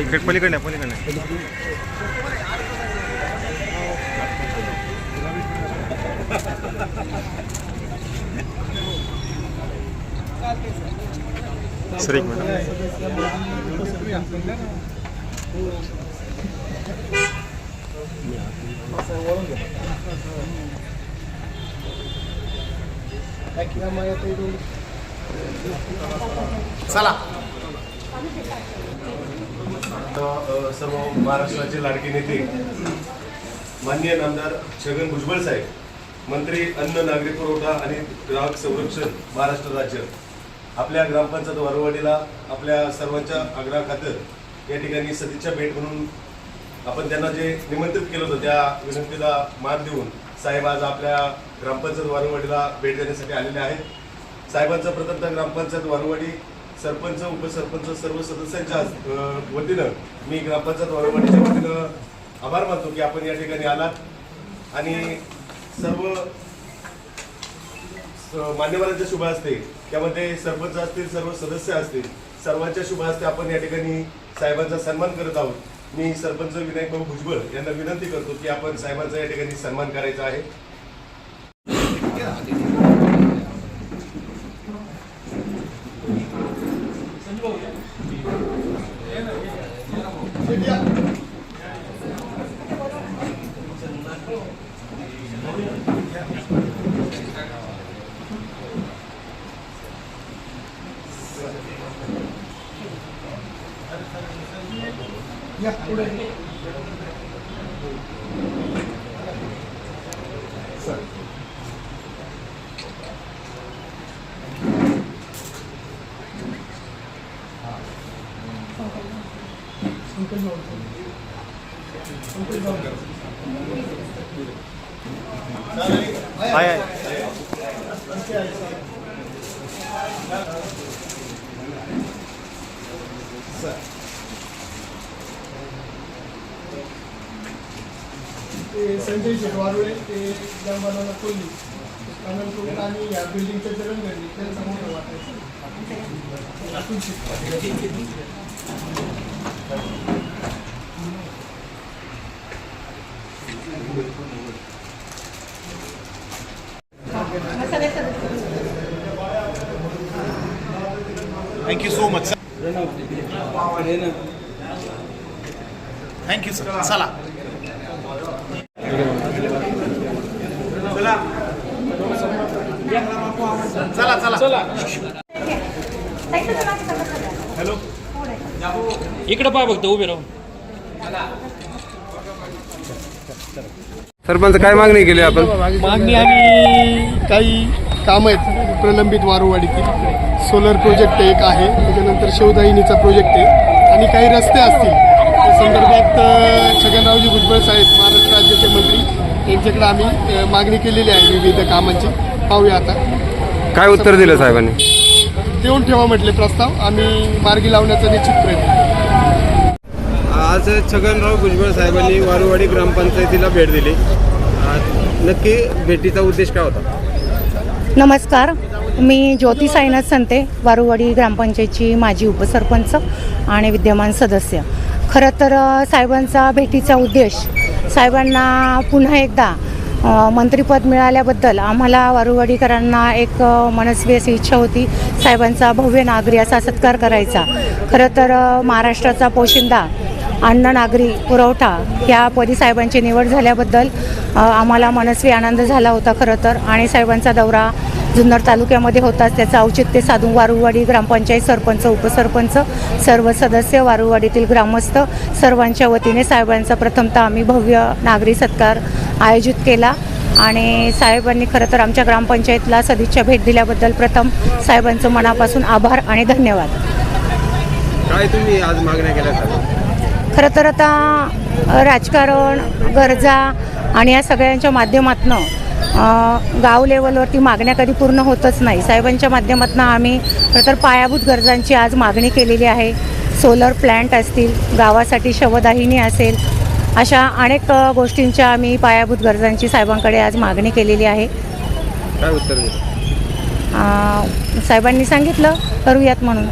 इकडे पलीकडे पलीकडे सर एक मिनिट. चला. सर्व महाराष्ट्राचे लाडके नेते माननीय नामदार छगन भुजबळ साहेब मंत्री अन्न नागरी पुरवठा आणि ग्राहक संरक्षण महाराष्ट्र राज्य आपल्या ग्रामपंचायत वारवाडीला आपल्या सर्वांच्या आग्रहाखातर या ठिकाणी सदिच्छा भेट म्हणून आपण त्यांना जे निमंत्रित केलं होतं त्या विनंतीला मान देऊन साहेब आज आपल्या ग्रामपंचायत वारंवाडीला भेट देण्यासाठी आलेले आहेत. साहेबांचं प्रथमतः ग्रामपंचायत वारंवाडी सरपंच उपसरपंच सर्व सदस्यांच्या वतीनं मी ग्रामपंचायत वारंवारीच्या वतीनं आभार मानतो की आपण या ठिकाणी आलात. आणि सर्व मान्यवरांच्या शुभ असते त्यामध्ये सरपंच असतील सर्व सदस्य असतील सर्वांच्या शुभ असते आपण या ठिकाणी साहेबांचा सन्मान करत आहोत. मी सरपंच विनायक भाऊ भुजबळ यांना विनंती करतो की आपण साहेबांचा या ठिकाणी सन्मान करायचा आहे. Yeah, आहे आहे. ते संजय शेटवारुळे ते जंगलाला कोल्ली अनंतपुर आणि या बिल्डिंगचं चरण घडली त्यांचा समोर वाटायचं Atul Shet. Thank you so much thank you sir चला चला चला चला इकडे पहा फक्त उभे राहून. सरपंच काय मागणी केली आपण? मागणी आम्ही काही काम आहेत. प्रलंबित वारुवाडीतील सोलर प्रोजेक्ट एक आहे. त्याच्यानंतर शिवदायिनीचा प्रोजेक्ट आहे. आणि काही रस्ते असतील. त्या संदर्भात छगनरावजी भुजबळ साहेब महाराष्ट्र राज्याचे मंत्री यांच्याकडे आम्ही मागणी केलेली आहे विविध कामांची. पाहूया आता. काय उत्तर दिलं साहेबांनी? देऊन ठेवा म्हटले प्रस्ताव. आम्ही मार्गी लावण्याचा निश्चित प्रयत्न करू. आज छगनराव भुजबळ साहेबांनी वारुवाडी ग्रामपंचायतीला भेट दिली. नक्की भेटीचा उद्देश काय होता? नमस्कार. मी ज्योती साईनाथ संते वारुवाडी ग्रामपंचायतची माजी उपसरपंच आणि विद्यमान सदस्य. खरं तर साहेबांचा भेटीचा उद्देश साहेबांना पुन्हा एकदा मंत्रीपद मिळाल्याबद्दल आम्हाला वारुवाडीकरांना एक मनस्वी अशी इच्छा होती. साहेबांचा भव्य नागरी असा सत्कार करायचा. खरं तर महाराष्ट्राचा पोशिंदा अन्न नागरी पुरवठा या पदी साहेबांची निवड झाल्याबद्दल आम्हाला मनस्वी आनंद झाला होता खरं तर. आणि साहेबांचा दौरा जुन्नर तालुक्यामध्ये होताच त्याचं औचित्य साधून वारुवाडी ग्रामपंचायत सरपंच उपसरपंच सर्व सदस्य वारुवाडीतील ग्रामस्थ सर्वांच्या वतीने साहेबांचा प्रथमतः आम्ही भव्य नागरी सत्कार आयोजित केला. आणि साहेबांनी खरं तर आमच्या ग्रामपंचायतला सदिच्छा भेट दिल्याबद्दल प्रथम साहेबांचं मनापासून आभार आणि धन्यवाद. काय तुम्ही आज मागण्या केल्या खरं तर आता राजकारण गरजा आणि या सगळ्यांच्या माध्यमातनं गाव लेवलवरती मागण्या कधी पूर्ण होतच नाही. साहेबांच्या माध्यमातून आम्ही खरं तर पायाभूत गरजांची आज मागणी केलेली आहे. सोलर प्लॅन्ट असतील गावासाठी शवदाहिनी असेल अशा अनेक गोष्टींच्या आम्ही पायाभूत गरजांची साहेबांकडे आज मागणी केलेली आहे. काय उत्तर साहेबांनी सांगितलं करूयात म्हणून.